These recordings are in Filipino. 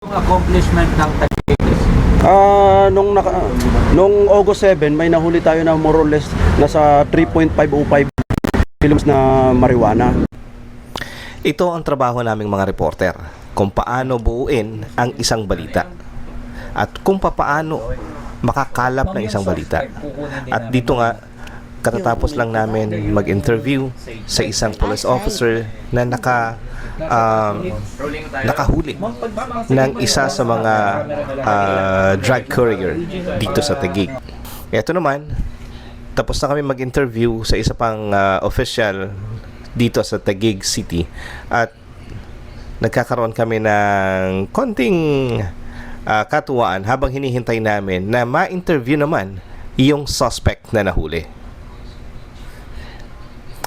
Yung accomplishment ng Tagigas. Ah, nung naka, nung August 7, may nahuli tayo na more or less nasa 3.505 kilos na marijuana. Ito ang trabaho naming mga reporter, kung paano buuin ang isang balita at kung papaano makakalap ng isang balita. At dito nga, katatapos lang namin mag-interview sa isang police officer na naka um, nakahuli ng isa sa mga ah, drug courier dito sa Taguig. Ito naman, tapos na kami mag-interview sa isa pang ah, official dito sa Taguig City at nagkakaroon kami ng konting ah, katuwaan habang hinihintay namin na ma-interview naman yung suspect na nahuli.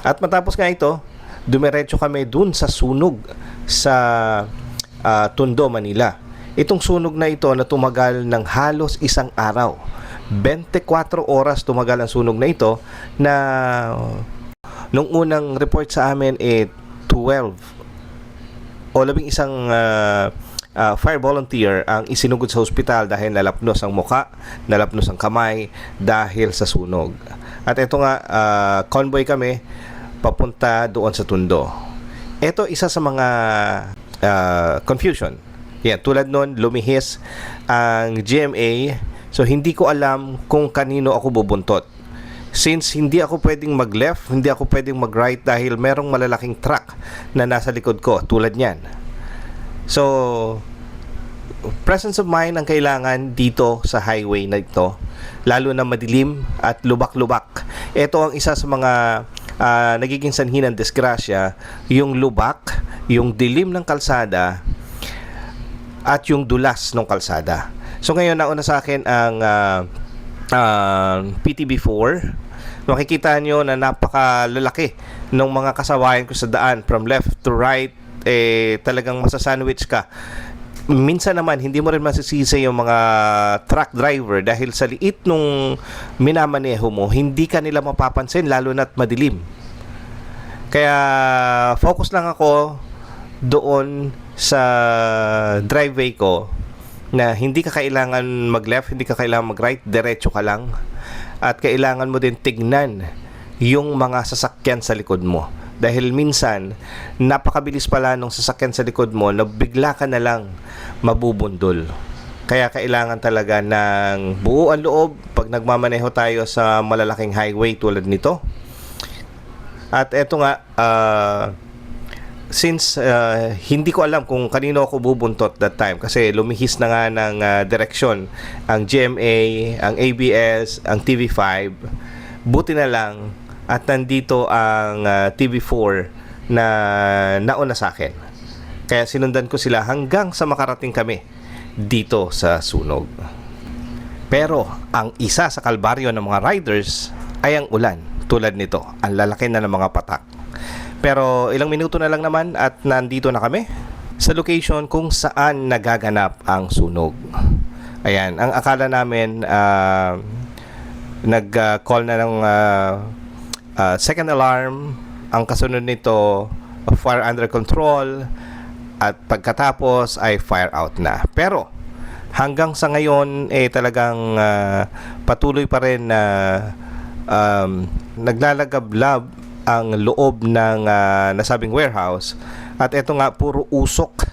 At matapos nga ito, dumiretso kami dun sa sunog sa ah, Tondo, Manila. Itong sunog na ito na tumagal ng halos isang araw. 24 oras tumagal ang sunog na ito na nung unang report sa amin eh 12 o labing isang ah, ah, fire volunteer ang isinugod sa ospital dahil nalapnos ang muka, nalapnos ang kamay dahil sa sunog. At ito nga, ah, convoy kami papunta doon sa Tundo. Ito isa sa mga ah, confusion. Yan, tulad nun, lumihis ang GMA. So, hindi ko alam kung kanino ako bubuntot. Since hindi ako pwedeng mag-left, hindi ako pwedeng mag-right dahil merong malalaking truck na nasa likod ko, tulad niyan. So, presence of mind ang kailangan dito sa highway na ito, lalo na madilim at lubak-lubak. Ito ang isa sa mga ah, nagiging sanhi ng disgrasya, yung lubak, yung dilim ng kalsada, at yung dulas ng kalsada. So ngayon nauna sa akin ang ah, ah, PTB4 makikita nyo na napakalalaki ng mga kasawayan ko sa daan from left to right eh talagang masasandwich ka minsan naman hindi mo rin masisisi yung mga truck driver dahil sa liit nung minamaneho mo hindi ka nila mapapansin lalo na't madilim kaya focus lang ako doon sa driveway ko na hindi ka kailangan mag-left, hindi ka kailangan mag-right, diretso ka lang. At kailangan mo din tignan yung mga sasakyan sa likod mo. Dahil minsan, napakabilis pala nung sasakyan sa likod mo na bigla ka na lang mabubundol. Kaya kailangan talaga ng buo ang loob pag nagmamaneho tayo sa malalaking highway tulad nito. At eto nga, ah, since uh, hindi ko alam kung kanino ako bubuntot that time kasi lumihis na nga ng uh, direksyon ang GMA, ang ABS, ang TV5 buti na lang at nandito ang uh, TV4 na nauna sa akin. Kaya sinundan ko sila hanggang sa makarating kami dito sa sunog. Pero ang isa sa kalbaryo ng mga riders ay ang ulan tulad nito. Ang lalaki na ng mga patak. Pero ilang minuto na lang naman at nandito na kami sa location kung saan nagaganap ang sunog. Ayan, ang akala namin ah, nag-call na ng ah, ah, second alarm, ang kasunod nito fire under control at pagkatapos ay fire out na. Pero hanggang sa ngayon eh talagang ah, patuloy pa rin na um, naglalagablab ang loob ng ah, nasabing warehouse at ito nga puro usok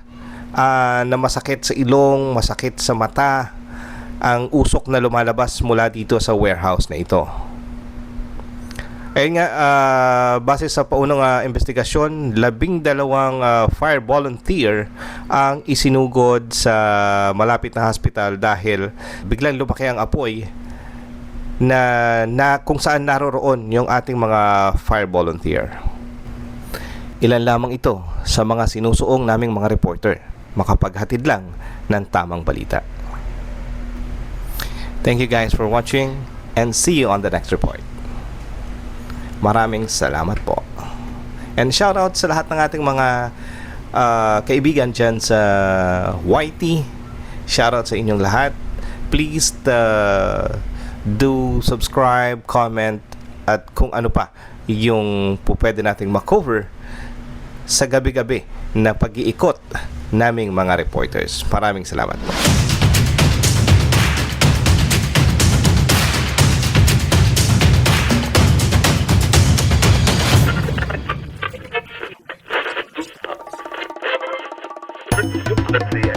ah, na masakit sa ilong, masakit sa mata ang usok na lumalabas mula dito sa warehouse na ito. Ayun nga, ah, base sa paunang ah, investigasyon, labing dalawang ah, fire volunteer ang isinugod sa malapit na hospital dahil biglang lumaki ang apoy na, na kung saan naroroon yung ating mga fire volunteer. Ilan lamang ito sa mga sinusuong naming mga reporter makapaghatid lang ng tamang balita. Thank you guys for watching and see you on the next report. Maraming salamat po. And shout out sa lahat ng ating mga ah, kaibigan dyan sa YT. Shout out sa inyong lahat. Please uh, do subscribe, comment, at kung ano pa yung po pwede nating makover sa gabi-gabi na pag-iikot naming mga reporters. Maraming salamat po. Let's see.